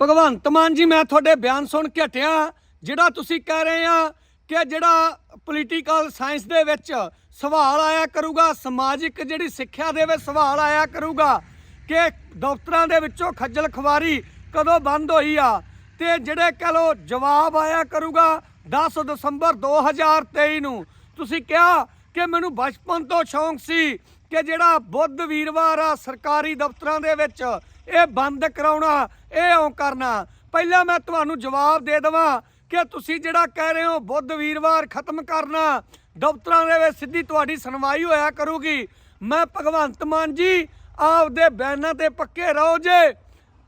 ਭਗਵੰਤ ਮਾਨ ਜੀ, ਮੈਂ ਤੁਹਾਡੇ ਬਿਆਨ ਸੁਣ ਕੇ ਹਟਿਆ, ਜਿਹੜਾ ਤੁਸੀਂ ਕਹਿ ਰਹੇ ਆ ਕਿ ਜਿਹੜਾ ਪੋਲੀਟੀਕਲ ਸਾਇੰਸ ਦੇ ਵਿੱਚ ਸਵਾਲ ਆਇਆ ਕਰੂਗਾ, ਸਮਾਜਿਕ ਜਿਹੜੀ ਸਿੱਖਿਆ ਦੇ ਵਿੱਚ ਸਵਾਲ ਆਇਆ ਕਰੂਗਾ ਕਿ ਦਫ਼ਤਰਾਂ ਦੇ ਵਿੱਚੋਂ ਖੱਜਲ ਖਵਾਰੀ ਕਦੋਂ ਬੰਦ ਹੋਈ ਆ, ਤੇ ਜਿਹੜੇ ਕਹ ਲੋ ਜਵਾਬ ਆਇਆ ਕਰੂਗਾ 10 ਦਸੰਬਰ 2023 ਨੂੰ। ਤੁਸੀਂ ਕਿਹਾ ਕਿ ਮੈਨੂੰ ਬਚਪਨ ਤੋਂ ਸ਼ੌਂਕ ਸੀ ਕਿ ਜਿਹੜਾ ਬੁੱਧ ਵੀਰਵਾਰ ਆ, ਸਰਕਾਰੀ ਦਫ਼ਤਰਾਂ ਦੇ ਵਿੱਚ ਇਹ ਬੰਦ ਕਰਾਉਣਾ, ਇਹ ਓਂ ਕਰਨਾ। ਪਹਿਲਾਂ ਮੈਂ ਤੁਹਾਨੂੰ ਜਵਾਬ ਦੇ ਦਵਾਂ ਕਿ ਤੁਸੀਂ ਜਿਹੜਾ ਕਹਿ ਰਹੇ ਹੋ ਬੁੱਧ ਵੀਰਵਾਰ ਖਤਮ ਕਰਨਾ, ਦਫ਼ਤਰਾਂ ਦੇ ਵਿੱਚ ਸਿੱਧੀ ਤੁਹਾਡੀ ਸੁਣਵਾਈ ਹੋਇਆ ਕਰੂਗੀ। ਮੈਂ ਭਗਵੰਤ ਮਾਨ ਜੀ, ਆਪਦੇ ਬੈਨਾਂ ਤੇ ਪੱਕੇ ਰਹੋ ਜੇ,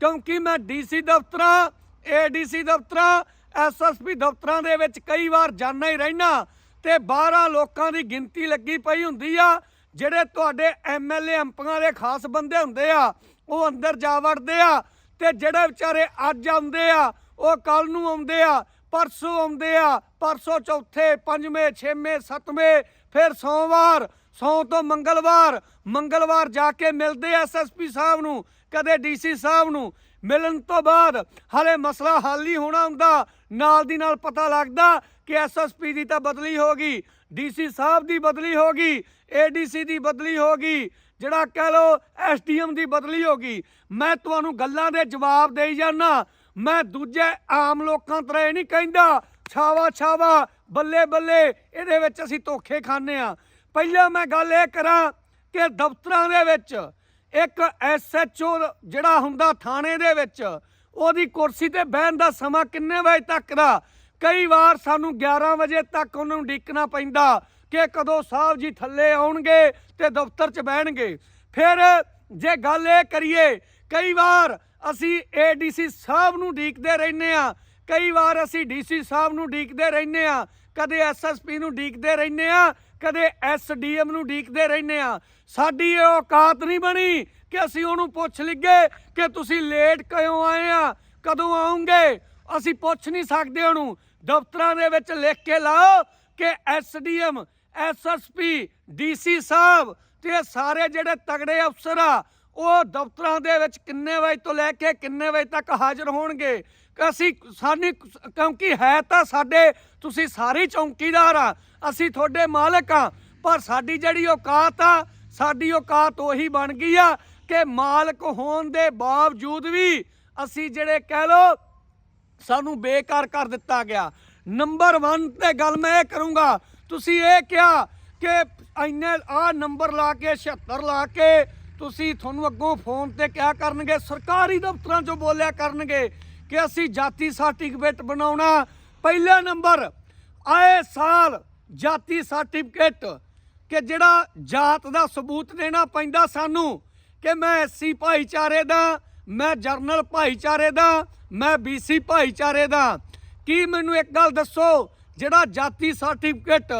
ਕਿਉਂਕਿ ਮੈਂ ਡੀਸੀ ਦਫ਼ਤਰਾਂ ਏਡੀਸੀ ਦਫ਼ਤਰਾਂ ਐਸਐਸਪੀ ਦਫ਼ਤਰਾਂ ਦੇ ਵਿੱਚ ਕਈ ਵਾਰ ਜਾਣਾ ਹੀ ਰਹਿਣਾ ਤੇ 12 ਲੋਕਾਂ ਦੀ ਗਿਣਤੀ ਲੱਗੀ ਪਈ ਹੁੰਦੀ ਆ, ਜਿਹੜੇ ਤੁਹਾਡੇ ਐਮਐਲਏ ਐਮਪੀਆਂ ਦੇ ਖਾਸ ਬੰਦੇ ਹੁੰਦੇ ਆ ਉਹ ਅੰਦਰ ਜਾ ਵੜਦੇ ਆ ਤੇ ਜਿਹੜੇ ਵਿਚਾਰੇ ਅੱਜ ਆਉਂਦੇ ਆ, ਉਹ ਕੱਲ ਨੂੰ ਆਉਂਦੇ ਆ, ਪਰਸੋਂ ਆਉਂਦੇ ਆ, ਪਰਸੋਂ ਚੌਥੇ, ਪੰਜਵੇਂ, ਛੇਵੇਂ, ਸੱਤਵੇਂ, ਫਿਰ ਸੋਮਵਾਰ ਸੌ ਤੋਂ ਮੰਗਲਵਾਰ ਮੰਗਲਵਾਰ ਜਾ ਕੇ ਮਿਲਦੇ ਐਸਐਸਪੀ ਸਾਹਿਬ ਨੂੰ, ਕਦੇ ਡੀਸੀ ਸਾਹਿਬ ਨੂੰ। ਮਿਲਣ ਤੋਂ ਬਾਅਦ ਹਲੇ ਮਸਲਾ ਹੱਲ ਨਹੀਂ ਹੋਣਾ ਹੁੰਦਾ, ਨਾਲ ਦੀ ਨਾਲ ਪਤਾ ਲੱਗਦਾ ਕਿ ਐਸਐਸਪੀ ਦੀ ਤਾਂ ਬਦਲੀ ਹੋ ਗਈ ਡੀਸੀ ਸਾਹਿਬ ਦੀ ਬਦਲੀ ਹੋ ਗਈ ਏਡੀਸੀ ਦੀ ਬਦਲੀ ਹੋ ਗਈ, ਜਿਹੜਾ ਕਹਿ ਲੋ ਐਸਡੀਐਮ ਦੀ ਬਦਲੀ ਹੋ ਗਈ। ਮੈਂ ਤੁਹਾਨੂੰ ਗੱਲਾਂ ਦੇ ਜਵਾਬ ਦੇਈ ਜਾਣਾ ਮੈਂ ਦੂਜੇ ਆਮ ਲੋਕਾਂ ਤਰ੍ਹਾਂ ਇਹ ਨਹੀਂ ਕਹਿੰਦਾ, ਛਾਵਾ ਛਾਵਾ, ਬੱਲੇ ਬੱਲੇ, ਇਹਦੇ ਵਿੱਚ ਅਸੀਂ ਧੋਖੇ ਖਾਂਦੇ ਆ ਪਹਿਲਾਂ ਮੈਂ ਗੱਲ ਇਹ ਕਰਾਂ ਕਿ ਦਫ਼ਤਰਾਂ ਦੇ ਵਿੱਚ ਇੱਕ ਐਸਐਚਓ ਜਿਹੜਾ ਹੁੰਦਾ ਥਾਣੇ ਦੇ ਵਿੱਚ, ਉਹਦੀ ਕੁਰਸੀ ਤੇ ਬਹਿਣ ਦਾ ਸਮਾਂ ਕਿੰਨੇ ਵਜੇ ਤੱਕ ਦਾ? ਕਈ ਵਾਰ ਸਾਨੂੰ 11 ਵਜੇ ਤੱਕ ਉਹਨਾਂ ਨੂੰ ਡੀਕਣਾ ਪੈਂਦਾ ਕਿ ਕਦੋਂ ਸਾਹਿਬ ਜੀ ਥੱਲੇ ਆਉਣਗੇ ਤੇ ਦਫ਼ਤਰ 'ਚ ਬਹਿਣਗੇ। ਫਿਰ ਜੇ ਗੱਲ ਇਹ ਕਰੀਏ, ਕਈ ਵਾਰ ਅਸੀਂ ਏਡੀਸੀ ਸਾਹਿਬ ਨੂੰ ਡੀਕਦੇ ਰਹਿੰਦੇ ਆ ਕਈ ਵਾਰ ਅਸੀਂ ਡੀਸੀ ਸਾਹਿਬ ਨੂੰ ਡੀਕਦੇ ਰਹਿੰਦੇ ਆ ਕਦੇ ਐਸਐਸਪੀ ਨੂੰ ਡੀਕਦੇ ਰਹਿੰਦੇ ਆ ਕਦੇ ਐਸਡੀਐਮ ਨੂੰ ਡੀਕਦੇ ਰਹਿੰਦੇ ਆ ਸਾਡੀ ਇਹ ਔਕਾਤ ਨਹੀਂ ਬਣੀ ਕਿ ਅਸੀਂ ਉਹਨੂੰ ਪੁੱਛ ਲਿੱਗੇ ਕਿ ਤੁਸੀਂ ਲੇਟ ਕਿਉਂ ਆਏ ਆ, ਕਦੋਂ ਆਉਂਗੇ? ਅਸੀਂ ਪੁੱਛ ਨਹੀਂ ਸਕਦੇ ਉਹਨੂੰ। ਦਫ਼ਤਰਾਂ ਦੇ ਵਿੱਚ ਲਿਖ ਕੇ ਲਾਓ ਕਿ ਐਸਡੀਐਮ, ਐਸਐਸਪੀ, ਡੀਸੀ ਸਾਹਿਬ ਤੇ ਇਹ ਸਾਰੇ ਜਿਹੜੇ ਤਗੜੇ ਅਫਸਰ ਆ, ਉਹ ਦਫ਼ਤਰਾਂ ਦੇ ਵਿੱਚ ਕਿੰਨੇ ਵਜੇ ਤੋਂ ਲੈ ਕੇ ਕਿੰਨੇ ਵਜੇ ਤੱਕ ਹਾਜ਼ਰ ਹੋਣਗੇ? ਅਸੀਂ ਸਾਨੀ ਕਿਉਂਕਿ ਹੈ ਤਾਂ ਸਾਡੇ, ਤੁਸੀਂ ਸਾਰੇ ਚੌਂਕੀਦਾਰ ਆ, ਅਸੀਂ ਤੁਹਾਡੇ ਮਾਲਕ ਆ, ਪਰ ਸਾਡੀ ਜਿਹੜੀ ਔਕਾਤ ਆ, ਸਾਡੀ ਔਕਾਤ ਉਹੀ ਬਣ ਗਈ ਆ ਕਿ ਮਾਲਕ ਹੋਣ ਦੇ ਬਾਵਜੂਦ ਵੀ ਅਸੀਂ ਜਿਹੜੇ ਕਹਿ ਲੋ ਸਾਨੂੰ ਬੇਕਾਰ ਕਰ ਦਿੱਤਾ ਗਿਆ। ਨੰਬਰ 1 ਤੇ ਗੱਲ ਮੈਂ ਇਹ ਕਰੂੰਗਾ, ਤੁਸੀਂ ਇਹ ਕਿਹਾ ਕਿ ਇੰਨੇ ਆ ਨੰਬਰ ਲਾ ਕੇ 76 ਲਾ ਕੇ ਤੁਸੀਂ ਤੁਹਾਨੂੰ ਅੱਗੋਂ ਫੋਨ ਤੇ ਕਿਹਾ ਕਰਨਗੇ, ਸਰਕਾਰੀ ਦਫ਼ਤਰਾਂ 'ਚੋਂ ਬੋਲਿਆ ਕਰਨਗੇ ਕਿ ਅਸੀਂ ਜਾਤੀ ਸਰਟੀਫਿਕੇਟ ਬਣਾਉਣਾ। ਪਹਿਲਾ ਨੰਬਰ ਆਏ ਸਾਲ ਜਾਤੀ ਸਰਟੀਫਿਕੇਟ ਕਿ ਜਿਹੜਾ ਜਾਤ ਦਾ ਸਬੂਤ ਦੇਣਾ ਪੈਂਦਾ ਸਾਨੂੰ ਕਿ ਮੈਂ ਐਸਸੀ ਭਾਈਚਾਰੇ ਦਾ ਮੈਂ ਜਰਨਲ ਭਾਈਚਾਰੇ ਦਾ, ਮੈਂ ਬੀਸੀ ਭਾਈਚਾਰੇ ਦਾ। ਕੀ ਮੈਨੂੰ ਇੱਕ ਗੱਲ ਦੱਸੋ, ਜਿਹੜਾ ਜਾਤੀ ਸਰਟੀਫਿਕੇਟ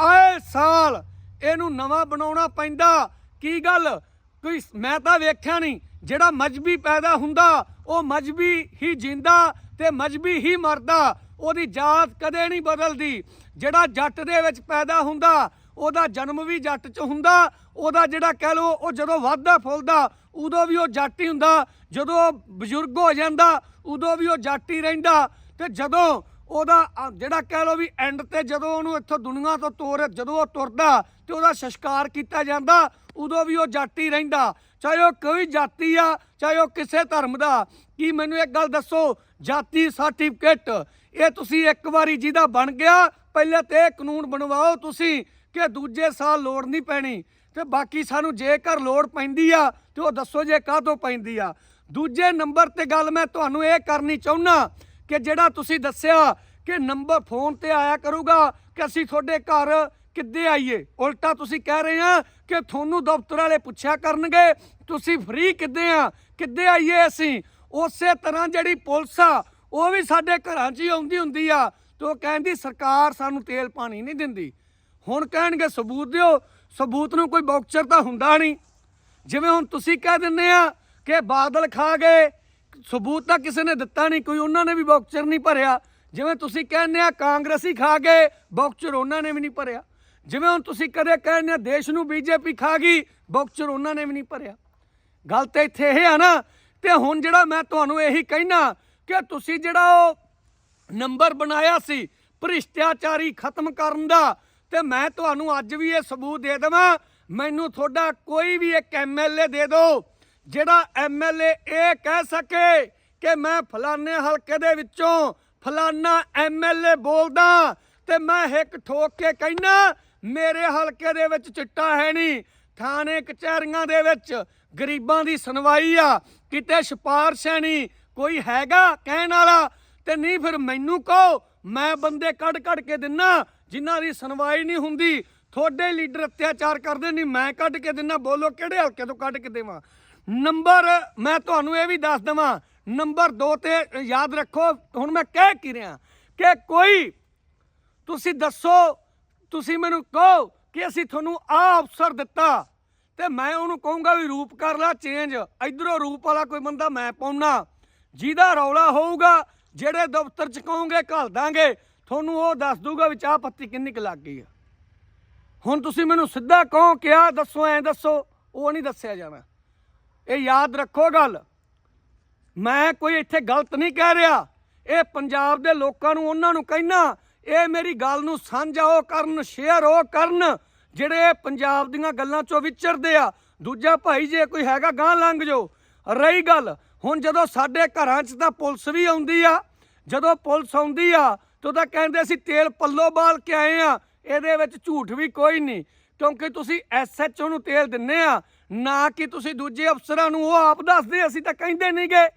ਆਏ ਸਾਲ ਇਹਨੂੰ ਨਵਾਂ ਬਣਾਉਣਾ ਪੈਂਦਾ? ਕੀ ਗੱਲ? ਕੋਈ ਮੈਂ ਤਾਂ ਵੇਖਿਆ ਨਹੀਂ, ਜਿਹੜਾ ਮਜਬੀ ਪੈਦਾ ਹੁੰਦਾ, ਉਹ ਮਜਬੀ ਹੀ ਜਿੰਦਾ ਤੇ ਮਜਬੀ ਹੀ ਮਰਦਾ, ਉਹਦੀ ਜਾਤ ਕਦੇ ਨਹੀਂ ਬਦਲਦੀ। ਜਿਹੜਾ ਜੱਟ ਦੇ ਵਿੱਚ ਪੈਦਾ ਹੁੰਦਾ ਉਹਦਾ ਜਨਮ ਵੀ ਜੱਟ 'ਚ ਹੁੰਦਾ, ਉਹਦਾ ਜਿਹੜਾ ਕਹਿ ਲੋ ਉਹ ਜਦੋਂ ਵੱਧਦਾ ਫੁੱਲਦਾ, ਉਦੋਂ ਵੀ ਉਹ ਜੱਟ ਹੀ ਹੁੰਦਾ। ਜਦੋਂ ਉਹ ਬਜ਼ੁਰਗ ਹੋ ਜਾਂਦਾ, ਉਦੋਂ ਵੀ ਉਹ ਜੱਟ ਹੀ ਰਹਿੰਦਾ। ਤੇ ਜਦੋਂ ਉਹਦਾ ਜਿਹੜਾ ਕਹਿ ਲੋ ਵੀ ਐਂਡ ਤੇ ਜਦੋਂ ਉਹਨੂੰ ਇੱਥੋਂ ਦੁਨੀਆ ਤੋਂ ਤੋਰ, ਜਦੋਂ ਉਹ ਤੁਰਦਾ ਤੇ ਉਹਦਾ ਸੰਸਕਾਰ ਕੀਤਾ ਜਾਂਦਾ, ਉਦੋਂ ਵੀ ਉਹ ਜੱਟ ਹੀ ਰਹਿੰਦਾ। ਚਾਹੇ ਉਹ ਕੋਈ ਜਾਤੀ ਆ, ਚਾਹੇ ਉਹ ਕਿਸੇ ਧਰਮ ਦਾ। ਕੀ ਮੈਨੂੰ ਇੱਕ ਗੱਲ ਦੱਸੋ, ਜਾਤੀ ਸਰਟੀਫਿਕੇਟ ਇਹ ਤੁਸੀਂ ਇੱਕ ਵਾਰੀ ਜਿਹਦਾ ਬਣ ਗਿਆ, ਪਹਿਲੇ ਤੇ ਇਹ ਕਾਨੂੰਨ ਬਣਵਾਓ ਤੁਸੀਂ। ਕਿ ਦੂਜੇ ਸਾਲ ਲੋੜ ਨਹੀਂ ਪੈਣੀ ਤੇ ਬਾਕੀ ਸਾਨੂੰ ਜੇਕਰ ਲੋੜ ਪੈਂਦੀ ਆ ਤੇ ਉਹ ਦੱਸੋ ਜੇ ਕਾਹਤੋਂ ਪੈਂਦੀ ਆ। ਦੂਜੇ ਨੰਬਰ ਤੇ ਗੱਲ ਮੈਂ ਤੁਹਾਨੂੰ ਇਹ ਕਰਨੀ ਚਾਹੁੰਨਾ ਕਿ ਜਿਹੜਾ ਤੁਸੀਂ ਦੱਸਿਆ ਕਿ ਨੰਬਰ ਫੋਨ ਤੇ ਆਇਆ ਕਰੂਗਾ ਕਿ ਅਸੀਂ ਤੁਹਾਡੇ ਘਰ ਕਿੱਦੇ ਆਈਏ। ਉਲਟਾ ਤੁਸੀਂ ਕਹਿ ਰਹੇ ਆ ਕਿ ਤੁਹਾਨੂੰ ਦਫ਼ਤਰ ਵਾਲੇ ਪੁੱਛਿਆ ਕਰਨਗੇ, ਤੁਸੀਂ ਫ੍ਰੀ ਕਿੱਦੇ ਆ, ਕਿੱਦੇ ਆਈਏ ਅਸੀਂ? ਉਸੇ ਤਰ੍ਹਾਂ ਜਿਹੜੀ ਪੁਲਿਸ ਆ, ਉਹ ਵੀ ਸਾਡੇ ਘਰਾਂ 'ਚ ਹੀ ਆਉਂਦੀ ਹੁੰਦੀ ਆ ਤੇ ਉਹ ਕਹਿੰਦੀ ਸਰਕਾਰ ਸਾਨੂੰ ਤੇਲ ਪਾਣੀ ਨਹੀਂ ਦਿੰਦੀ। ਹੁਣ ਕਹਿਣਗੇ ਸਬੂਤ ਦਿਓ, ਸਬੂਤ ਨੂੰ ਕੋਈ ਬਾਕਸਰ ਤਾਂ ਹੁੰਦਾ ਨਹੀਂ। ਜਿਵੇਂ ਹੁਣ ਤੁਸੀਂ ਕਹਿ ਦਿੰਦੇ ਆ ਕਿ ਬਾਦਲ ਖਾ ਗਏ, ਸਬੂਤ ਤਾਂ ਕਿਸੇ ਨੇ ਦਿੱਤਾ ਨਹੀਂ, ਕੋਈ ਉਹਨਾਂ ਨੇ ਵੀ ਬਾਕਸਰ ਨਹੀਂ ਭਰਿਆ। ਜਿਵੇਂ ਤੁਸੀਂ ਕਹਿੰਦੇ ਆ ਕਾਂਗਰਸੀ ਖਾ ਗਏ ਬਾਕਸਰ ਉਹਨਾਂ ਨੇ ਵੀ ਨਹੀਂ ਭਰਿਆ। ਜਿਵੇਂ ਹੁਣ ਤੁਸੀਂ ਕਦੇ ਕਹਿੰਦੇ ਆ ਦੇਸ਼ ਨੂੰ ਬੀਜੇਪੀ ਖਾ ਗਈ ਬਾਕਸਰ ਉਹਨਾਂ ਨੇ ਵੀ ਨਹੀਂ ਭਰਿਆ। ਗੱਲ ਤਾਂ ਇੱਥੇ ਇਹ ਆ ਨਾ, ਤੇ ਹੁਣ ਜਿਹੜਾ ਮੈਂ ਤੁਹਾਨੂੰ ਇਹੀ ਕਹਿਣਾ ਕਿ ਤੁਸੀਂ ਜਿਹੜਾ ਉਹ ਨੰਬਰ ਬਣਾਇਆ ਸੀ, ਭ੍ਰਿਸ਼ਟਾਚਾਰੀ ਖਤਮ ਕਰਨ ਦਾ ਤੇ ਮੈਂ ਤੁਹਾਨੂੰ ਅੱਜ ਵੀ ਇਹ ਸਬੂਤ ਦੇ ਦੇਵਾਂ, ਮੈਨੂੰ ਤੁਹਾਡਾ ਕੋਈ ਵੀ ਇੱਕ ਐਮਐਲਏ ਦੇ ਦਿਓ, ਜਿਹੜਾ ਐਮਐਲਏ ਇਹ ਕਹਿ ਸਕੇ ਕਿ ਮੈਂ ਫਲਾਣੇ ਹਲਕੇ ਦੇ ਵਿੱਚੋਂ ਫਲਾਣਾ ਐਮਐਲਏ ਬੋਲਦਾ ਤੇ ਮੈਂ ਇੱਕ ਠੋਕ ਕੇ ਕਹਿਣਾ ਮੇਰੇ ਹਲਕੇ ਦੇ ਵਿੱਚ ਚਿੱਟਾ ਹੈ ਨਹੀਂ, ਥਾਣੇ, ਕਚਹਿਰੀਆਂ ਦੇ ਵਿੱਚ ਗਰੀਬਾਂ ਦੀ ਸੁਣਵਾਈ ਆ, ਕਿਤੇ ਸਿਫਾਰਿਸ਼ ਹੈ ਨਹੀਂ, ਕੋਈ ਹੈਗਾ ਕਹਿਣ ਵਾਲਾ, ਤੇ ਨਹੀਂ ਫਿਰ ਮੈਨੂੰ ਕਹੋ ਮੈਂ ਬੰਦੇ ਕੱਢ ਕੱਢ ਕੇ ਦਿੰਨਾ, ਜਿਨ੍ਹਾਂ ਦੀ ਸੁਣਵਾਈ ਨਹੀਂ ਹੁੰਦੀ। ਤੁਹਾਡੇ ਲੀਡਰ ਅਤਿਆਚਾਰ ਕਰਦੇ ਨਹੀਂ, ਮੈਂ ਕੱਢ ਕੇ ਦਿੰਨਾ। ਬੋਲੋ, ਕਿਹੜੇ ਹਲਕੇ ਤੋਂ ਕੱਢ ਕੇ ਦੇਵਾਂ? ਨੰਬਰ, ਮੈਂ ਤੁਹਾਨੂੰ ਇਹ ਵੀ ਦੱਸ ਦਵਾਂ। ਨੰਬਰ 2 ਤੇ ਯਾਦ ਰੱਖੋ, ਹੁਣ ਮੈਂ ਕਹਿ ਕੀ ਰਿਹਾ? ਕਿ ਕੋਈ, ਤੁਸੀਂ ਦੱਸੋ, ਤੁਸੀਂ ਮੈਨੂੰ ਕਹੋ ਕਿ ਅਸੀਂ ਤੁਹਾਨੂੰ ਆ ਅਫਸਰ ਦਿੱਤਾ। ਤੇ ਮੈਂ ਉਹਨੂੰ ਕਹੂੰਗਾ ਵੀ ਰੂਪ ਕਰ ਲੈ ਚੇਂਜ ਇਧਰੋਂ ਰੂਪ ਵਾਲਾ ਕੋਈ ਬੰਦਾ ਮੈਂ ਪਾਉਣਾ ਜਿਹਦਾ ਰੌਲਾ ਹੋਊਗਾ ਜਿਹੜੇ ਦਫ਼ਤਰ ਚ ਕਹੋਗੇ, ਘੱਲ ਦਾਂਗੇ, ਤੁਹਾਨੂੰ ਉਹ ਦੱਸ ਦੂਗਾ ਵੀ ਚਾਹ ਪੱਤੀ ਕਿੰਨੀ ਕੁ ਲੱਗ ਗਈ ਆ। ਹੁਣ ਤੁਸੀਂ ਮੈਨੂੰ ਸਿੱਧਾ ਕਹੋ ਕਿਹਾ ਦੱਸੋ, ਐਂ ਦੱਸੋ, ਉਹ ਨਹੀਂ ਦੱਸਿਆ ਜਾਣਾ। ਇਹ ਯਾਦ ਰੱਖੋ ਗੱਲ। ਮੈਂ ਕੋਈ ਇੱਥੇ ਗਲਤ ਨਹੀਂ ਕਹਿ ਰਿਹਾ। ਇਹ ਪੰਜਾਬ ਦੇ ਲੋਕਾਂ ਨੂੰ, ਉਹਨਾਂ ਨੂੰ ਕਹਿਣਾ ਇਹ ਮੇਰੀ ਗੱਲ ਨੂੰ ਸਾਂਝਾ ਉਹ ਕਰਨ ਸ਼ੇਅਰ ਉਹ ਕਰਨ, ਜਿਹੜੇ ਇਹ ਪੰਜਾਬ ਦੀਆਂ ਗੱਲਾਂ ਚੋਂ ਵਿਚਰਦੇ ਆ। ਦੂਜਾ ਭਾਈ ਜੇ ਕੋਈ ਹੈਗਾ ਗਾਂ ਲੰਘ ਜਾਓ। ਰਹੀ ਗੱਲ ਹੁਣ ਜਦੋਂ ਸਾਡੇ ਘਰਾਂ 'ਚ ਤਾਂ ਪੁਲਿਸ ਵੀ ਆਉਂਦੀ ਆ, ਜਦੋਂ ਪੁਲਿਸ ਆਉਂਦੀ ਆ, ਤਾਂ ਤਾਂ ਕਹਿੰਦੇ ਅਸੀਂ ਤੇਲ ਪੱਲੋ ਬਾਲ ਕੇ ਆਏ ਆ, ਇਹਦੇ ਵਿੱਚ ਝੂਠ ਵੀ ਕੋਈ ਨਹੀਂ। ਕਿਉਂਕਿ ਤੁਸੀਂ ਐਸਐਚਓ ਨੂੰ ਤੇਲ ਦਿੰਨੇ ਆ, ਨਾ ਕਿ ਤੁਸੀਂ ਦੂਜੇ ਅਫਸਰਾਂ ਨੂੰ, ਉਹ ਆਪ ਦੱਸਦੇ, ਅਸੀਂ ਤਾਂ ਕਹਿੰਦੇ ਨਹੀਂਗੇ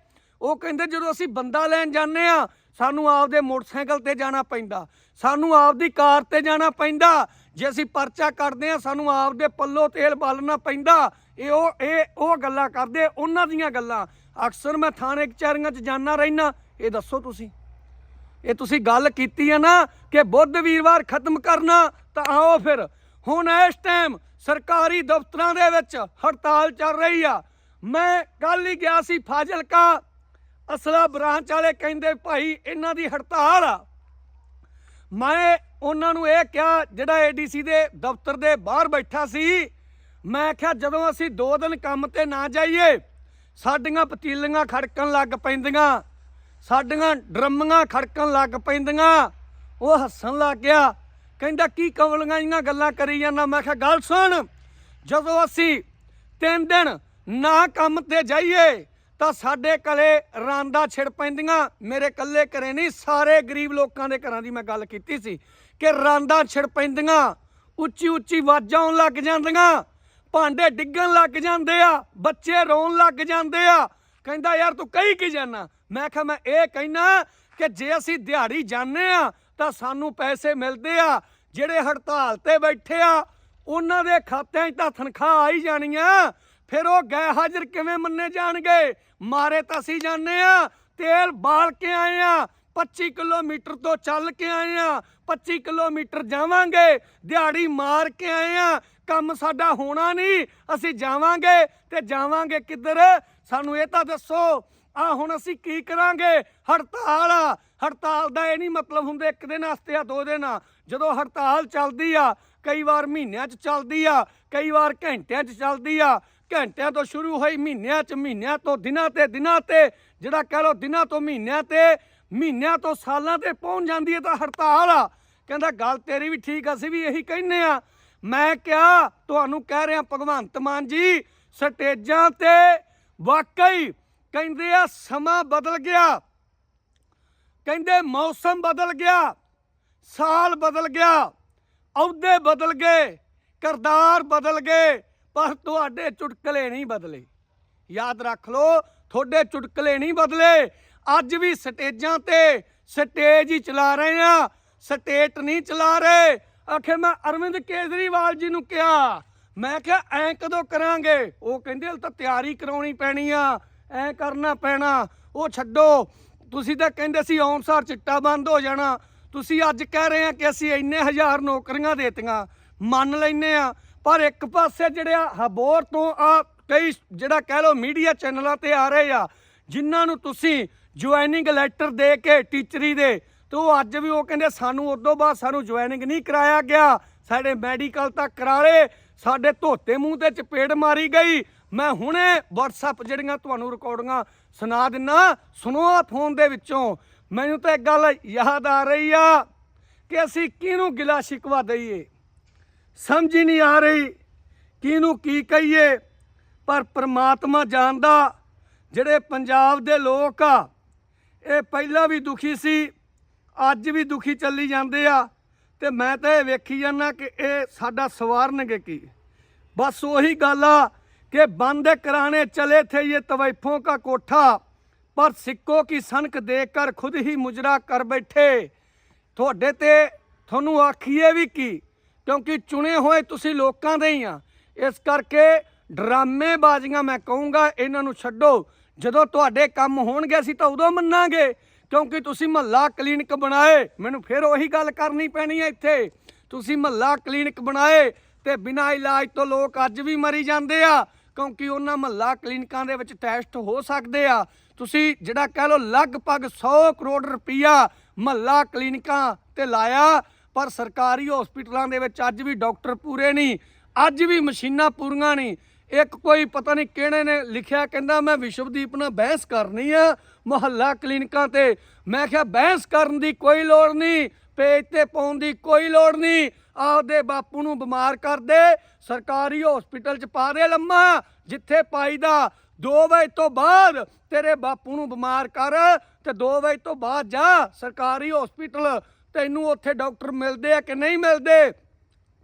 ਉਹ ਕਹਿੰਦੇ ਜਦੋਂ ਅਸੀਂ ਬੰਦਾ ਲੈਣ ਜਾਂਦੇ ਆ, ਸਾਨੂੰ ਆਪਦੇ ਮੋਟਰਸਾਈਕਲ ਤੇ ਜਾਣਾ ਪੈਂਦਾ, ਸਾਨੂੰ ਆਪਦੀ ਕਾਰ ਤੇ ਜਾਣਾ ਪੈਂਦਾ। ਜੇ ਅਸੀਂ ਪਰਚਾ ਕੱਢਦੇ ਆ, ਸਾਨੂੰ ਆਪਦੇ ਪੱਲੋ ਤੇਲ ਬਾਲਣਾ ਪੈਂਦਾ। ਇਹ ਉਹ ਇਹ, ਉਹ ਗੱਲਾਂ ਕਰਦੇ, ਉਹਨਾਂ ਦੀਆਂ ਗੱਲਾਂ। ਅਕਸਰ ਮੈਂ ਥਾਣੇ ਕਚਹਿਰੀਆਂ 'ਚ ਜਾਣਾ ਰਹਿਣਾ ਇਹ ਦੱਸੋ ਤੁਸੀਂ। ਇਹ ਤੁਸੀਂ ਗੱਲ ਕੀਤੀ ਹੈ ਨਾ ਕਿ ਬੁੱਧ ਵੀਰਵਾਰ ਖਤਮ ਕਰਨਾ, ਤਾਂ ਆਓ ਫਿਰ। ਹੁਣ ਇਸ ਟਾਈਮ ਸਰਕਾਰੀ ਦਫ਼ਤਰਾਂ ਦੇ ਵਿੱਚ ਹੜਤਾਲ ਚੱਲ ਰਹੀ ਆ। ਮੈਂ ਕੱਲ ਹੀ ਗਿਆ ਸੀ ਫਾਜ਼ਿਲਕਾ। ਅਸਲਾ ਬ੍ਰਾਂਚ ਵਾਲੇ ਕਹਿੰਦੇ ਭਾਈ, ਇਹਨਾਂ ਦੀ ਹੜਤਾਲ ਆ। ਮੈਂ ਉਹਨਾਂ ਨੂੰ ਇਹ ਕਿਹਾ, ਜਿਹੜਾ ਏਡੀਸੀ ਦੇ ਦਫ਼ਤਰ ਦੇ ਬਾਹਰ ਬੈਠਾ ਸੀ ਮੈਂ ਕਿਹਾ, ਜਦੋਂ ਅਸੀਂ 2 ਦਿਨ ਕੰਮ ਤੇ ਨਾ ਜਾਈਏ, ਸਾਡੀਆਂ ਪਤੀਲੀਆਂ ਖੜਕਣ ਲੱਗ ਪੈਂਦੀਆਂ, ਸਾਡੀਆਂ ਡਰਮੀਆਂ ਖੜਕਣ ਲੱਗ ਪੈਂਦੀਆਂ। ਉਹ ਹੱਸਣ ਲੱਗ ਗਿਆ, ਕਹਿੰਦਾ, ਕੀ ਕਵਲੀਆਂ ਜੀਆਂ ਗੱਲਾਂ ਕਰੀ ਜਾਂਦਾ? ਮੈਂ ਕਿਹਾ, ਗੱਲ ਸੁਣ, ਜਦੋਂ ਅਸੀਂ ਤਿੰਨ ਦਿਨ ਨਾ ਕੰਮ ਤੇ ਜਾਈਏ, ਤਾਂ ਸਾਡੇ ਕਲੇ ਰਾਂਦਾ ਛਿੜ ਪੈਂਦੀਆਂ। ਮੇਰੇ ਕੱਲੇ ਘਰੇ ਨਹੀਂ, ਸਾਰੇ ਗਰੀਬ ਲੋਕਾਂ ਦੇ ਘਰਾਂ ਦੀ ਮੈਂ ਗੱਲ ਕੀਤੀ ਸੀ ਕਿ ਰਾਂਦਾ ਛਿੜ ਪੈਂਦੀਆਂ ਉੱਚੀ ਉੱਚੀ ਆਵਾਜ਼ਾਂ ਆਉਣ ਲੱਗ ਜਾਂਦੀਆਂ। ਭਾਂਡੇ ਡਿੱਗਣ ਲੱਗ ਜਾਂਦੇ ਆ, ਬੱਚੇ ਰੋਣ ਲੱਗ ਜਾਂਦੇ ਆ। ਕਹਿੰਦਾ, ਯਾਰ ਤੂੰ ਕਹੀ ਕੀ ਜਾਣਾ ਮੈਂ ਕਿਹਾ, ਮੈਂ ਇਹ ਕਹਿਣਾ ਕਿ ਜੇ ਅਸੀਂ ਦਿਹਾੜੀ ਜਾਂਦੇ ਆ, ਤਾਂ ਸਾਨੂੰ ਪੈਸੇ ਮਿਲਦੇ ਆ। ਜਿਹੜੇ ਹੜਤਾਲ ਤੇ ਬੈਠੇ ਆ, ਉਹਨਾਂ ਦੇ ਖਾਤਿਆਂ 'ਚ ਤਾਂ ਤਨਖਾਹ ਆਈ ਆ ਫਿਰ ਉਹ ਗਏ ਹਾਜ਼ਰ ਕਿਵੇਂ ਮੰਨੇ ਜਾਣਗੇ? ਮਾਰੇ ਤਾਂ ਅਸੀਂ ਜਾਂਦੇ ਆ, ਤੇਲ ਬਾਲ ਕੇ ਆਏ ਆ 25 ਕਿਲੋਮੀਟਰ ਤੋਂ ਚੱਲ ਕੇ ਆਏ ਆ 25 ਕਿਲੋਮੀਟਰ ਜਾਵਾਂਗੇ, ਦਿਹਾੜੀ ਮਾਰ ਕੇ ਆਏ ਆ। ਕੰਮ ਸਾਡਾ ਹੋਣਾ ਨਹੀਂ, ਅਸੀਂ ਜਾਵਾਂਗੇ ਤੇ ਜਾਵਾਂਗੇ ਕਿੱਧਰ? ਸਾਨੂੰ ਇਹ ਤਾਂ ਦੱਸੋ ਆ ਹੁਣ ਅਸੀਂ ਕੀ ਕਰਾਂਗੇ? ਹੜਤਾਲ ਆ, ਹੜਤਾਲ ਦਾ ਇਹ ਨਹੀਂ ਮਤਲਬ ਹੁੰਦਾ ਇੱਕ ਦਿਨ ਵਾਸਤੇ ਆ ਦੋ ਦਿਨ ਆ। ਜਦੋਂ ਹੜਤਾਲ ਚੱਲਦੀ ਆ, ਕਈ ਵਾਰ ਮਹੀਨਿਆਂ 'ਚ ਚੱਲਦੀ ਆ, ਕਈ ਵਾਰ ਘੰਟਿਆਂ 'ਚ ਚੱਲਦੀ ਆ। ਘੰਟਿਆਂ ਤੋਂ ਸ਼ੁਰੂ ਹੋਈ ਮਹੀਨਿਆਂ 'ਚ, ਮਹੀਨਿਆਂ ਤੋਂ ਦਿਨਾਂ ਤੇ ਦਿਨਾਂ ਤੇ, ਜਿਹੜਾ ਕਹਿ ਲਓ ਦਿਨਾਂ ਤੋਂ ਮਹੀਨਿਆਂ ਤੇ, ਮਹੀਨਿਆਂ ਤੋਂ ਸਾਲਾਂ ਤੇ ਪਹੁੰਚ ਜਾਂਦੀ ਹੈ ਤਾਂ ਹੜਤਾਲ ਆ। ਕਹਿੰਦਾ, ਗੱਲ ਤੇਰੀ ਵੀ ਠੀਕ ਅਸੀਂ ਵੀ ਇਹੀ ਕਹਿੰਨੇ ਆ। ਮੈਂ ਕਿਹਾ, ਤੁਹਾਨੂੰ ਕਹਿ ਰਿਹਾ ਭਗਵੰਤ ਮਾਨ ਜੀ, ਸਟੇਜਾਂ ਤੇ ਵਾਕਈ ਕਹਿੰਦੇ ਆ ਸਮਾਂ ਬਦਲ ਗਿਆ। ਕਹਿੰਦੇ ਮੌਸਮ ਬਦਲ ਗਿਆ, ਸਾਲ ਬਦਲ ਗਿਆ, ਅਹੁਦੇ ਬਦਲ ਗਏ, ਕਰਦਾਰ ਬਦਲ ਗਏ, ਪਰ ਤੁਹਾਡੇ ਚੁਟਕਲੇ ਨਹੀਂ ਬਦਲੇ। ਯਾਦ ਰੱਖ ਲਓ, ਤੁਹਾਡੇ ਚੁਟਕਲੇ ਨਹੀਂ ਬਦਲੇ। ਅੱਜ ਵੀ ਸਟੇਜਾਂ ਤੇ ਸਟੇਜ ਹੀ ਚਲਾ ਰਹੇ ਆ, ਸਟੇਟ ਨਹੀਂ ਚਲਾ ਰਹੇ। ਆਖੇ ਮੈਂ ਅਰਵਿੰਦ ਕੇਜਰੀਵਾਲ ਜੀ ਨੂੰ ਕਿਹਾ। ਮੈਂ ਕਿਹਾ, ਐਂ ਕਦੋਂ ਕਰਾਂਗੇ? ਉਹ ਕਹਿੰਦੇ, ਹਲ ਤਾਂ ਤਿਆਰੀ ਕਰਾਉਣੀ ਪੈਣੀ ਆ। ਐ ਕਰਨਾ ਪੈਣਾ। ਉਹ ਛੱਡੋ। ਤੁਸੀਂ ਤਾਂ ਕਹਿੰਦੇ ਸੀ ਆਉਣਸਾਰ ਚਿੱਟਾ ਬੰਦ ਹੋ ਜਾਣਾ। ਤੁਸੀਂ ਅੱਜ ਕਹਿ ਰਹੇ ਆ ਕਿ ਅਸੀਂ ਇੰਨੇ ਹਜ਼ਾਰ ਨੌਕਰੀਆਂ ਦੇਤੀਆਂ। ਮੰਨ ਲੈਨੇ ਆ। ਪਰ ਇੱਕ ਪਾਸੇ ਜਿਹੜਿਆ ਹਬੋਰ ਤੋਂ ਆ ਕਈ ਜਿਹੜਾ ਕਹਿ ਲਓ ਮੀਡੀਆ ਚੈਨਲਾਂ ਤੇ ਆ ਰਹੇ ਆ, ਜਿਨ੍ਹਾਂ ਨੂੰ ਤੁਸੀਂ ਜੁਆਇਨਿੰਗ ਲੈਟਰ ਦੇ ਕੇ ਟੀਚਰੀ ਦੇ ਤੇ ਉਹ ਅੱਜ ਵੀ ਉਹ ਕਹਿੰਦੇ ਸਾਨੂੰ ਉਦੋਂ ਬਾਅਦ ਸਾਨੂੰ ਜੁਆਇਨਿੰਗ ਨਹੀਂ ਕਰਾਇਆ ਗਿਆ। ਸਾਡੇ ਮੈਡੀਕਲ ਤੱਕ ਕਰਾ ਸਾਡੇ ਧੋਤੇ ਮੂੰਹ ਤੇ ਚਪੇੜ ਮਾਰੀ ਗਈ। ਮੈਂ ਹੁਣੇ WhatsApp ਜਿਹੜੀਆਂ ਤੁਹਾਨੂੰ ਰਿਕਾਰਡਿੰਗਾਂ ਸੁਣਾ ਦਿੰਨਾ, ਸੁਣੋ ਆ ਫੋਨ ਦੇ ਵਿੱਚੋਂ। ਮੈਨੂੰ ਤਾਂ ਇੱਕ ਗੱਲ ਯਾਦ ਆ ਰਹੀ ਆ ਕਿ ਅਸੀਂ ਕਿਹਨੂੰ ਗਿਲਾ ਸ਼ਿਕਵਾ ਦਈਏ? ਸਮਝ ਹੀ ਨਹੀਂ ਆ ਰਹੀ ਕਿਹਨੂੰ ਕੀ ਕਹੀਏ। ਪਰ ਪ੍ਰਮਾਤਮਾ ਜਾਣਦਾ, ਜਿਹੜੇ ਪੰਜਾਬ ਦੇ ਲੋਕ ਆ, ਇਹ ਪਹਿਲਾਂ ਵੀ ਦੁਖੀ ਸੀ। ਅੱਜ ਵੀ ਦੁਖੀ ਚੱਲੀ ਜਾਂਦੇ ਆ। ਤੇ ਮੈਂ ਤਾਂ ਇਹ ਵੇਖੀ ਜਾਂਦਾ ਕਿ ਇਹ ਸਾਡਾ ਸਵਾਰਨਗੇ ਕੀ। ਬਸ ਉਹੀ ਗੱਲ ਆ ਕਿ ਬੰਦ ਕਰਾਣੇ ਚਲੇ ਥੇ ਇਹ ਤਵੈਫੋਂ ਕਾ ਕੋਠਾ, ਪਰ ਸਿੱਕੋ ਕੀ ਸਨਕ ਦੇਖ ਕਰ ਖੁਦ ਹੀ ਮੁਜਰਾ ਕਰ ਬੈਠੇ। ਤੁਹਾਡੇ ਤੇ ਤੁਹਾਨੂੰ ਆਖੀਏ ਵੀ ਕੀ, ਕਿਉਂਕਿ ਚੁਣੇ ਹੋਏ ਤੁਸੀਂ ਲੋਕਾਂ ਦੇ ਹੀ ਆ। ਇਸ ਕਰਕੇ ਡਰਾਮੇ ਬਾਜ਼ੀਆਂ ਮੈਂ ਕਹੂੰਗਾ, ਇਹਨਾਂ ਨੂੰ ਛੱਡੋ। ਜਦੋਂ ਤੁਹਾਡੇ ਕੰਮ ਹੋਣਗੇ, ਅਸੀਂ ਤਾਂ ਉਦੋਂ ਮੰਨਾਂਗੇ। ਕਿਉਂਕਿ ਤੁਸੀਂ ਮਹੱਲਾ ਕਲੀਨਿਕ ਬਣਾਏ। ਮੈਨੂੰ ਫਿਰ ਉਹੀ ਗੱਲ ਕਰਨੀ ਪੈਣੀ ਹੈ ਇੱਥੇ। ਤੁਸੀਂ ਮਹੱਲਾ ਕਲੀਨਿਕ ਬਣਾਏ ਤੇ ਬਿਨਾਂ ਇਲਾਜ ਤੋਂ ਲੋਕ ਅੱਜ ਵੀ ਮਰੀ ਜਾਂਦੇ ਆ। ਕਿਉਂਕਿ ਉਹਨਾਂ ਮਹੱਲਾ ਕਲੀਨਿਕਾਂ ਦੇ ਵਿੱਚ ਟੈਸਟ ਹੋ ਸਕਦੇ ਆ। ਤੁਸੀਂ ਜਿਹੜਾ ਕਹਿ ਲਓ ਲਗਭਗ 100 ਕਰੋੜ ਰੁਪਈਆ ਮਹੱਲਾ ਕਲੀਨਿਕਾਂ ਤੇ ਲਾਇਆ। ਪਰ ਸਰਕਾਰੀ ਹਸਪੀਟਲਾਂ ਦੇ ਵਿੱਚ ਅੱਜ ਵੀ ਡਾਕਟਰ ਪੂਰੇ ਨਹੀਂ। ਅੱਜ ਵੀ ਮਸ਼ੀਨਾਂ ਪੂਰੀਆਂ ਨਹੀਂ। ਇੱਕ ਕੋਈ ਪਤਾ ਨਹੀਂ ਕਿਹੜੇ ਨੇ ਲਿਖਿਆ, ਕਹਿੰਦਾ, ਮੈਂ ਵਿਸ਼ਵਦੀਪ ਨਾਲ ਬਹਿਸ ਕਰਨੀ ਆ, ਮੁਹੱਲਾ ਕਲੀਨਿਕਾਂ ਤੇ। ਮੈਂ ਕਿਹਾ, ਬਹਿਸ ਕਰਨ ਦੀ ਕੋਈ ਲੋੜ ਨਹੀਂ, ਪੇਜ ਤੇ ਪਾਉਣ ਦੀ ਕੋਈ ਲੋੜ ਨਹੀਂ, ਆਪਦੇ ਬਾਪੂ ਨੂੰ ਬਿਮਾਰ ਕਰ ਦੇ, ਸਰਕਾਰੀ ਹਸਪੀਟਲ ਚ ਪਾ ਦੇ ਲੰਮਾ, ਜਿੱਥੇ ਪਾਈਦਾ 2 ਵਜੇ ਤੋਂ ਬਾਅਦ ਤੇਰੇ ਬਾਪੂ ਨੂੰ ਬਿਮਾਰ ਕਰ ਤੇ 2 ਵਜੇ ਤੋਂ ਬਾਅਦ ਜਾ, ਸਰਕਾਰੀ ਹਸਪੀਟਲ ਤੈਨੂੰ ਉੱਥੇ ਡਾਕਟਰ ਮਿਲਦੇ ਆ ਕਿ ਨਹੀਂ ਮਿਲਦੇ?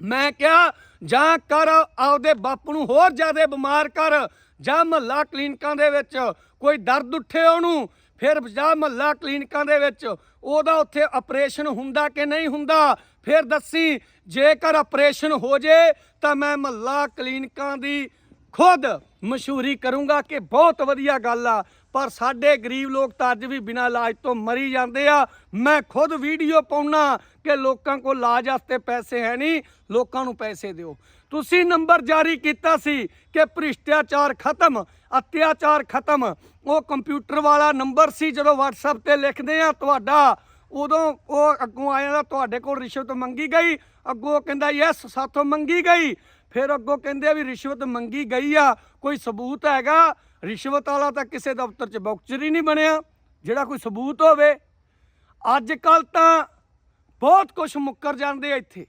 ਮੈਂ ਕਿਹਾ, ਜਾਂ ਕਰ, ਆਪਦੇ ਬਾਪ ਨੂੰ ਹੋਰ ਜ਼ਿਆਦਾ ਬਿਮਾਰ ਕਰ, ਜਾਂ ਮਹੱਲਾ ਕਲੀਨਿਕਾਂ ਦੇ ਵਿੱਚ ਕੋਈ ਦਰਦ ਉੱਠੇ ਉਹਨੂੰ, ਫਿਰ ਜਾਂ ਮਹੱਲਾ ਕਲੀਨਿਕਾਂ ਦੇ ਵਿੱਚ ਉਹਦਾ ਉੱਥੇ ਆਪਰੇਸ਼ਨ ਹੁੰਦਾ ਕਿ ਨਹੀਂ ਹੁੰਦਾ, ਫਿਰ ਦੱਸੀ, ਜੇਕਰ ਆਪਰੇਸ਼ਨ ਹੋ ਜੇ, ਤਾਂ ਮੈਂ ਮਹੱਲਾ ਕਲੀਨਿਕਾਂ ਦੀ ਖੁਦ ਮਸ਼ਹੂਰੀ ਕਰੂੰਗਾ ਕਿ ਬਹੁਤ ਵਧੀਆ ਗੱਲ ਆ। ਪਰ ਸਾਡੇ ਗਰੀਬ ਲੋਕ ਤਾਂ ਅੱਜ ਵੀ ਬਿਨਾਂ ਇਲਾਜ ਤੋਂ ਮਰੀ ਜਾਂਦੇ ਆ। ਮੈਂ ਖੁਦ ਵੀਡੀਓ ਪਾਉਣਾ ਕਿ ਲੋਕਾਂ ਕੋਲ ਇਲਾਜ ਵਾਸਤੇ ਪੈਸੇ ਹੈ ਨਹੀਂ, ਲੋਕਾਂ ਨੂੰ ਪੈਸੇ ਦਿਓ। ਤੁਸੀਂ ਨੰਬਰ ਜਾਰੀ ਕੀਤਾ ਸੀ ਕਿ ਭ੍ਰਿਸ਼ਟਾਚਾਰ ਖਤਮ, ਅਤਿਆਚਾਰ ਖਤਮ। ਉਹ ਕੰਪਿਊਟਰ ਵਾਲਾ ਨੰਬਰ ਸੀ ਜਦੋਂ WhatsApp ਤੇ ਲਿਖਦੇ ਆ ਤੁਹਾਡਾ। ਉਦੋਂ ਉਹ ਅੱਗੋਂ ਆਇਆ ਦਾ ਤੁਹਾਡੇ ਕੋਲ ਰਿਸ਼ਵਤ ਮੰਗੀ ਗਈ। ਅੱਗੋਂ ਕਹਿੰਦਾ ਯੈਸ ਸਾਥੋਂ ਮੰਗੀ ਗਈ। ਫਿਰ ਅੱਗੋਂ ਕਹਿੰਦੇ ਵੀ ਰਿਸ਼ਵਤ ਮੰਗੀ ਗਈ ਆ। ਕੋਈ ਸਬੂਤ ਹੈਗਾ? ਰਿਸ਼ਵਤ ਵਾਲਾ ਤਾਂ ਕਿਸੇ ਦਫ਼ਤਰ 'ਚ ਬਾਕਸਰ ਹੀ ਨਹੀਂ ਬਣਿਆ, ਜਿਹੜਾ ਕੋਈ ਸਬੂਤ ਹੋਵੇ। ਅੱਜ ਕੱਲ ਤਾਂ ਬਹੁਤ ਕੁਝ ਮੁੱਕਰ ਜਾਂਦੇ ਆ ਇੱਥੇ।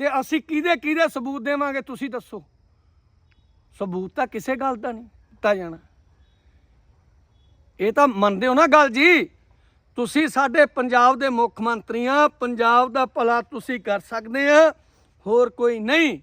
ਤੇ ਅਸੀਂ ਕਿਹਦੇ ਕਿਹਦੇ ਸਬੂਤ ਦੇਵਾਂਗੇ, ਤੁਸੀਂ ਦੱਸੋ। ਸਬੂਤ ਤਾਂ ਕਿਸੇ ਗੱਲ ਦਾ ਨਹੀਂ ਦਿੱਤਾ ਜਾਣਾ। ਇਹ ਤਾਂ ਮੰਨਦੇ ਹੋ ਨਾ ਗੱਲ ਜੀ? ਤੁਸੀਂ ਸਾਡੇ ਪੰਜਾਬ ਦੇ ਮੁੱਖ ਮੰਤਰੀ ਆ ਪੰਜਾਬ ਦਾ ਭਲਾ ਤੁਸੀਂ ਕਰ ਸਕਦੇ ਆ, ਹੋਰ ਕੋਈ ਨਹੀਂ।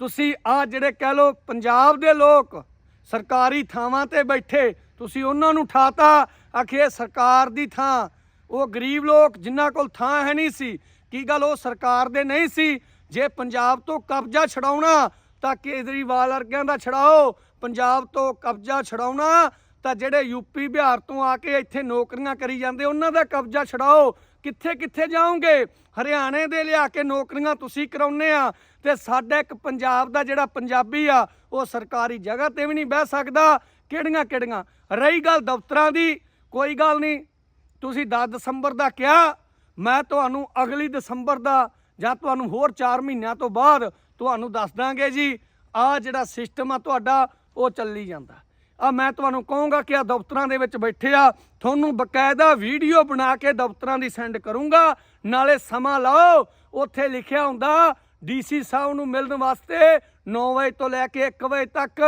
ਤੁਸੀਂ ਆ ਜਿਹੜੇ ਕਹਿ ਲੋ ਪੰਜਾਬ ਦੇ ਲੋਕ ਸਰਕਾਰੀ ਥਾਵਾਂ ਤੇ ਬੈਠੇ ਤੁਸੀਂ ਉਹਨਾਂ ਨੂੰ ਠਾਤਾ। ਆਖੇ ਸਰਕਾਰ ਦੀ ਥਾਂ। ਉਹ ਗਰੀਬ ਲੋਕ ਜਿਨ੍ਹਾਂ ਕੋਲ ਥਾਂ ਹੈ ਨਹੀਂ ਸੀ। ਕੀ ਗੱਲ ਉਹ ਸਰਕਾਰ ਦੇ ਨਹੀਂ ਸੀ? ਜੇ ਪੰਜਾਬ ਤੋਂ ਕਬਜ਼ਾ ਛਡਾਉਣਾ, ਤਾਂ ਕੇਜਰੀਵਾਲ ਵਰਗਿਆਂ ਦਾ ਛਡਾਓ। ਪੰਜਾਬ ਤੋਂ ਕਬਜ਼ਾ ਛਡਾਉਣਾ, ਤਾਂ ਜਿਹੜੇ ਯੂਪੀ ਬਿਹਾਰ ਤੋਂ ਆ ਕੇ ਇੱਥੇ ਨੌਕਰੀਆਂ ਕਰੀ ਜਾਂਦੇ, ਉਹਨਾਂ ਦਾ ਕਬਜ਼ਾ ਛਡਾਓ। ਕਿੱਥੇ ਕਿੱਥੇ ਜਾਓਗੇ? ਹਰਿਆਣੇ ਦੇ ਲਿਆ ਕੇ ਨੌਕਰੀਆਂ ਤੁਸੀਂ ਕਰਾਉਨੇ ਆ। ਤੇ ਸਾਡਾ ਇੱਕ ਪੰਜਾਬ ਦਾ ਜਿਹੜਾ ਪੰਜਾਬੀ ਆ ਉਹ ਸਰਕਾਰੀ ਜਗ੍ਹਾ ਤੇ ਵੀ ਨਹੀਂ ਬਹਿ ਸਕਦਾ। ਕਿਹੜੀਆਂ ਕਿਹੜੀਆਂ? ਰਹੀ ਗੱਲ ਦਫ਼ਤਰਾਂ ਦੀ। ਕੋਈ ਗੱਲ ਨਹੀਂ। ਤੁਸੀਂ 10 ਦਸੰਬਰ ਦਾ ਕਿਹਾ। ਮੈਂ ਤੁਹਾਨੂੰ ਅਗਲੀ ਦਸੰਬਰ ਦਾ ਜਾਂ ਤੁਹਾਨੂੰ ਹੋਰ 4 ਮਹੀਨਿਆਂ ਤੋਂ ਬਾਅਦ ਤੁਹਾਨੂੰ ਦੱਸ ਦਾਂਗੇ ਜੀ। ਆ ਜਿਹੜਾ ਸਿਸਟਮ ਆ ਤੁਹਾਡਾ, ਉਹ ਚੱਲੀ ਜਾਂਦਾ। ਆ ਮੈਂ ਤੁਹਾਨੂੰ ਕਹੂੰਗਾ ਕਿ ਆ ਦਫ਼ਤਰਾਂ ਦੇ ਵਿੱਚ ਬੈਠੇ ਆ। ਤੁਹਾਨੂੰ ਬਕਾਇਦਾ ਵੀਡੀਓ ਬਣਾ ਕੇ ਦਫ਼ਤਰਾਂ ਦੀ ਸੈਂਡ ਕਰੂੰਗਾ। ਨਾਲੇ ਸਮਾਂ ਲਾਓ। ਉੱਥੇ ਲਿਖਿਆ ਹੁੰਦਾ ਡੀਸੀ ਸਾਹਿਬ ਨੂੰ ਮਿਲਣ ਵਾਸਤੇ 9 ਵਜੇ ਤੋਂ ਲੈ ਕੇ 1 ਵਜੇ ਤੱਕ।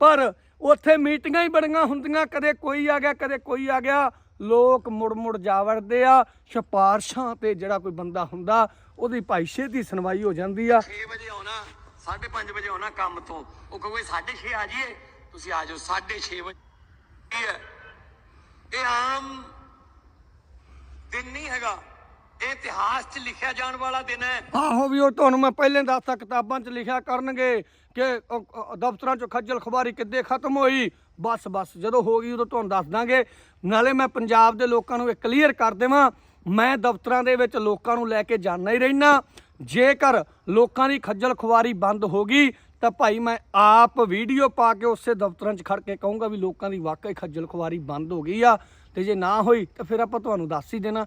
ਪਰ ਉੱਥੇ ਮੀਟਿੰਗਾਂ ਹੀ ਬੜੀਆਂ ਹੁੰਦੀਆਂ, ਕਦੇ ਕੋਈ ਆ ਗਿਆ, ਕਦੇ ਕੋਈ ਆ ਗਿਆ। ਲੋਕ ਮੁੜ ਮੁੜ ਜਾ ਵੜਦੇ ਆ। ਸਿਫਾਰਸ਼ਾਂ ਤੇ ਜਿਹੜਾ ਕੋਈ ਬੰਦਾ ਹੁੰਦਾ, ਉਹਦੀ ਭਾਈਸ਼ੇ ਦੀ ਸੁਣਵਾਈ ਹੋ ਜਾਂਦੀ ਆ। 6 ਵਜੇ ਆਉਣਾ 5:30 ਵਜੇ ਆਉਣਾ ਕੰਮ ਤੋਂ। ਉਹ ਕਹੋਗੇ 6:30 ਆ ਜਾਈਏ। ਤੁਸੀਂ ਆ ਜਾਓ 6:30 ਵਜੇ। ਕੀ ਹੈ ਇਹ ਆਮ ਦਿਨ ਨਹੀਂ ਹੈਗਾ। ਇਹ ਇਤਿਹਾਸ 'ਚ ਲਿਖਿਆ ਜਾਣ ਵਾਲਾ ਦਿਨ ਹੈ। ਆਹੋ ਵੀ ਉਹ ਤੁਹਾਨੂੰ ਮੈਂ ਪਹਿਲੇ ਦੱਸਤਾ ਕਿਤਾਬਾਂ 'ਚ ਲਿਖਿਆ ਕਰਨਗੇ ਕਿ ਦਫ਼ਤਰਾਂ 'ਚੋਂ ਖੱਜਲ ਖੁਬਾਰੀ ਕਿੱਦੇ ਖਤਮ ਹੋਈ। ਬਸ ਬਸ, ਜਦੋਂ ਹੋ ਗਈ ਉਦੋਂ ਤੁਹਾਨੂੰ ਦੱਸ ਦਾਂਗੇ। ਨਾਲੇ ਮੈਂ ਪੰਜਾਬ ਦੇ ਲੋਕਾਂ ਨੂੰ ਇਹ ਕਲੀਅਰ ਕਰ ਦੇਵਾਂ, ਮੈਂ ਦਫ਼ਤਰਾਂ ਦੇ ਵਿੱਚ ਲੋਕਾਂ ਨੂੰ ਲੈ ਕੇ ਜਾਣਾ ਹੀ ਰਹਿਣਾ ਜੇਕਰ ਲੋਕਾਂ ਦੀ ਖੱਜਲ ਖੁਆਰੀ ਬੰਦ ਹੋ ਗਈ, ਤਾਂ ਭਾਈ ਮੈਂ ਆਪ ਵੀਡੀਓ ਪਾ ਕੇ ਉਸੇ ਦਫ਼ਤਰਾਂ 'ਚ ਖੜ ਕੇ ਕਹੂੰਗਾ ਵੀ ਲੋਕਾਂ ਦੀ ਵਾਕਈ ਖੱਜਲ ਖੁਆਰੀ ਬੰਦ ਹੋ ਗਈ ਆ। ਤੇ ਜੇ ਨਾ ਹੋਈ, ਤਾਂ ਫਿਰ ਆਪਾਂ ਤੁਹਾਨੂੰ ਦੱਸ ਹੀ ਦੇਣਾ।